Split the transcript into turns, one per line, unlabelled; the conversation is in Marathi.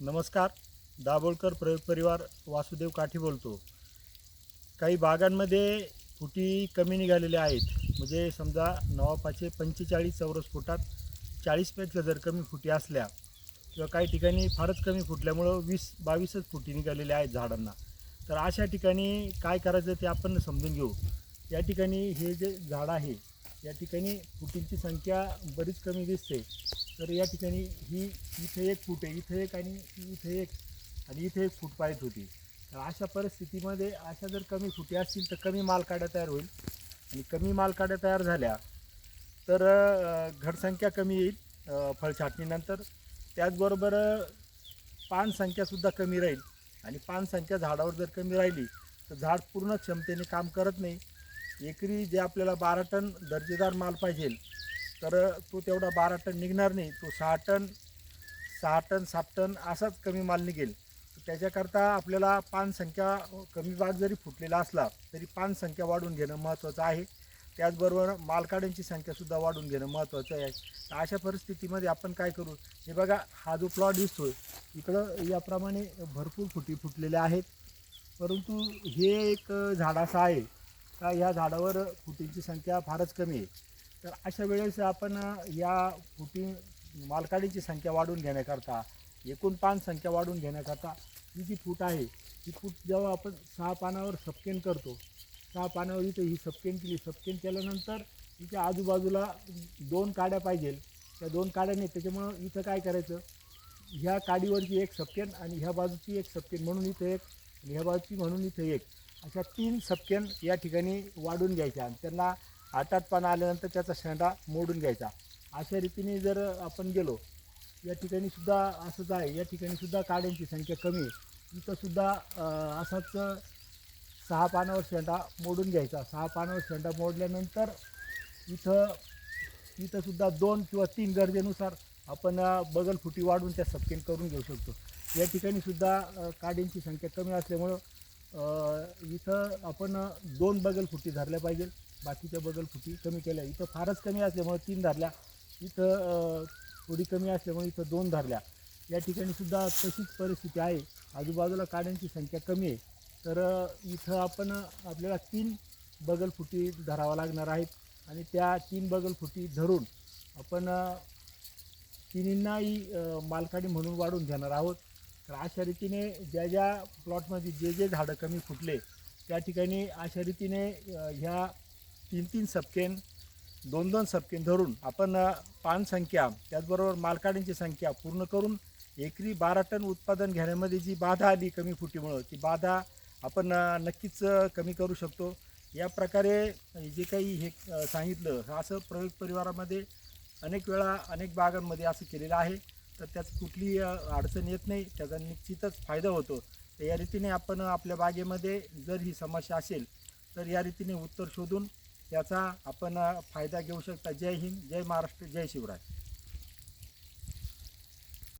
नमस्कार दाभोळकर प्रयोग परिवार वासुदेव काठी बोलतो. काही बागांमध्ये फुटी कमी निघालेल्या आहेत. म्हणजे समजा नवापाचे पंचेचाळीस चौरस फुटात चाळीसपेक्षा जर कमी फुटी असल्या किंवा काही ठिकाणी फारच कमी फुटल्यामुळं वीस बावीसच फुटी निघालेल्या आहेत झाडांना. तर अशा ठिकाणी काय करायचं ते आपण समजून घेऊ. या ठिकाणी हे जे झाड आहे या ठिकाणी फुटींची संख्या बरीच कमी दिसते. तर या ठिकाणी ही इथे एक फूट आहे इथे एक आणि इथे एक आणि इथे एक फूट पाहिजे होती तर अशा परिस्थितीमध्ये अशा जर कमी फुटी असतील तर कमी मालकाड्या तयार होईल. आणि कमी मालकाड्या तयार झाल्या तर घडसंख्या कमी येईल फळछाटणीनंतर. त्याचबरोबर पानसंख्यासुद्धा कमी राहील. आणि पानसंख्या झाडावर जर कमी राहिली तर झाड पूर्ण क्षमतेने काम करत नाही. एकरी जे आपल्याला बारा टन दर्जेदार माल पाहिजे तर तो तेवढा बारा टन निघणार नाही. तो सहा टन सहा टन सात टन असाच कमी माल निघेल. त्याच्याकरता आपल्याला पान संख्या कमी भाग जरी फुटलेला असला तरी पान संख्या वाढवून घेणं महत्त्वाचं आहे. त्याचबरोबर मालकाड्यांची संख्यासुद्धा वाढवून घेणं महत्त्वाचं आहे. तर अशा परिस्थितीमध्ये आपण काय करू? हे बघा हा जो प्लॉट दिसतो इकडं याप्रमाणे भरपूर फुटी फुटलेल्या आहेत. परंतु हे एक झाड असं आहे. का ह्या झाडावर फुटींची संख्या फारच कमी आहे? तर अशा वेळेस आपण या फुटी मालकाडीची संख्या वाढवून घेण्याकरता एकूण पान संख्या वाढवून घेण्याकरता ही जी फूट आहे ही फूट जेव्हा आपण सहा पानावर सपकेन करतो सहा पानावर इथे ही सपकेन केली सपकेन केल्यानंतर तिच्या आजूबाजूला दोन काड्या पाहिजे. त्या दोन काड्या नाही त्याच्यामुळं इथं काय करायचं? ह्या काडीवरची एक सपकेन आणि ह्या बाजूची एक सपकेन म्हणून इथं एक आणि ह्या बाजूची म्हणून इथं एक. अशा तीन सपकेन या ठिकाणी वाढून घ्यायच्या. आणि त्यांना आटात पाना आल्यानंतर त्याचा शेंडा मोडून घ्यायचा. अशा रीतीने जर आपण गेलो या ठिकाणी सुद्धा असंच आहे. या ठिकाणी सुद्धा काड्यांची संख्या कमी आहे. इथंसुद्धा असाच सहा पानावर शेंडा मोडून घ्यायचा. सहा पानावर शेंडा मोडल्यानंतर इथं इथंसुद्धा दोन किंवा तीन गरजेनुसार आपण बगलफुटी बगल फुटी त्या सपकेन करून घेऊ शकतो. या ठिकाणी सुद्धा संख्या कमी असल्यामुळं इथं आपण दोन बगल फुटी धरल्या पाहिजे. बाकीच्या बगल फुटी कमी केल्या. इथं फारच कमी असल्यामुळे तीन धरल्या. इथं थोडी कमी असल्यामुळे इथं दोन धरल्या. या ठिकाणी सुद्धा तशीच परिस्थिती आहे. आजूबाजूला काड्यांची संख्या कमी आहे. तर इथं आपण आपल्याला तीन बगल फुटी धरावा लागणार आहेत आणि त्या तीन बगल फुटी धरून आपण तिन्हींनाही मालकाडी म्हणून वाढून घेणार आहोत. तर अशा रीतीने ज्या ज्या प्लॉटमध्ये जे जे झाडं कमी फुटले त्या ठिकाणी अशा रीतीने ह्या तीन तीन सपकेन दोन दोन सपकेन धरून आपण पानसंख्या पान संख्या त्याचबरोबर मालकाडींची संख्या पूर्ण करून एकरी बारा टन उत्पादन घेण्यामध्ये जी बाधा आली कमी फुटीमुळं ती बाधा आपण नक्कीच कमी करू शकतो. या प्रकारे जे काही हे सांगितलं असं प्रयोग परिवारामध्ये अनेक वेळा अनेक बागांमध्ये असं केलेलं आहे. तर त्यात कुठलीही अडचण येत नाही. त्याचा निश्चितच फायदा होतो. तर या रीतीने आपण आपल्या बागेमध्ये जर ही समस्या असेल तर या रीतीने उत्तर शोधून त्याचा आपण फायदा घेऊ शकता. जय हिंद जय महाराष्ट्र जय शिवराय.